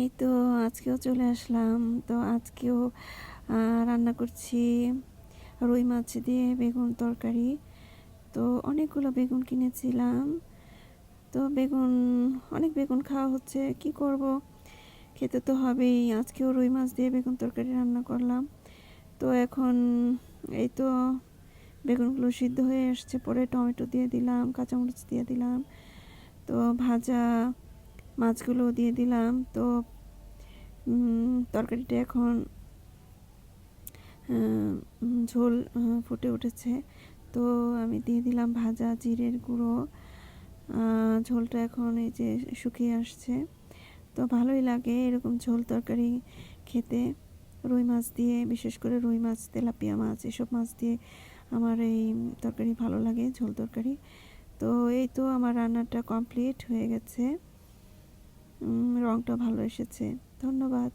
এই তো আজকেও চলে আসলাম। তো আজকেও রান্না করছি রুই মাছ দিয়ে বেগুন তরকারি। তো অনেকগুলো বেগুন কিনেছিলাম। তো বেগুন, অনেক বেগুন খাওয়া হচ্ছে, কি করব? খেতে তো হবেই। আজকেও রুই মাছ দিয়ে বেগুন তরকারি রান্না করলাম। তো এখন, এই তো বেগুনগুলো সিদ্ধ হয়ে আসছে। পরে টমেটো দিয়ে দিলাম, কাঁচামরিচ দিয়ে দিলাম। তো ভাজা মাছগুলো দিয়ে দিলাম। তো তরকারিটা এখন ঝোল ফুটে উঠেছে। তো আমি দিয়ে দিলাম ভাজা জিরের গুঁড়ো। ঝোলটা এখন এই যে শুকিয়ে আসছে। তো ভালোই লাগে এরকম ঝোল তরকারি খেতে। রুই মাছ দিয়ে, বিশেষ করে রুই মাছ, তেলাপিয়া মাছ, এসব মাছ দিয়ে আমার এই তরকারি ভালো লাগে, ঝোল তরকারি। তো এই তো আমার রান্নাটা কমপ্লিট হয়ে গেছে। রংটা ভালো এসেছে। ধন্যবাদ।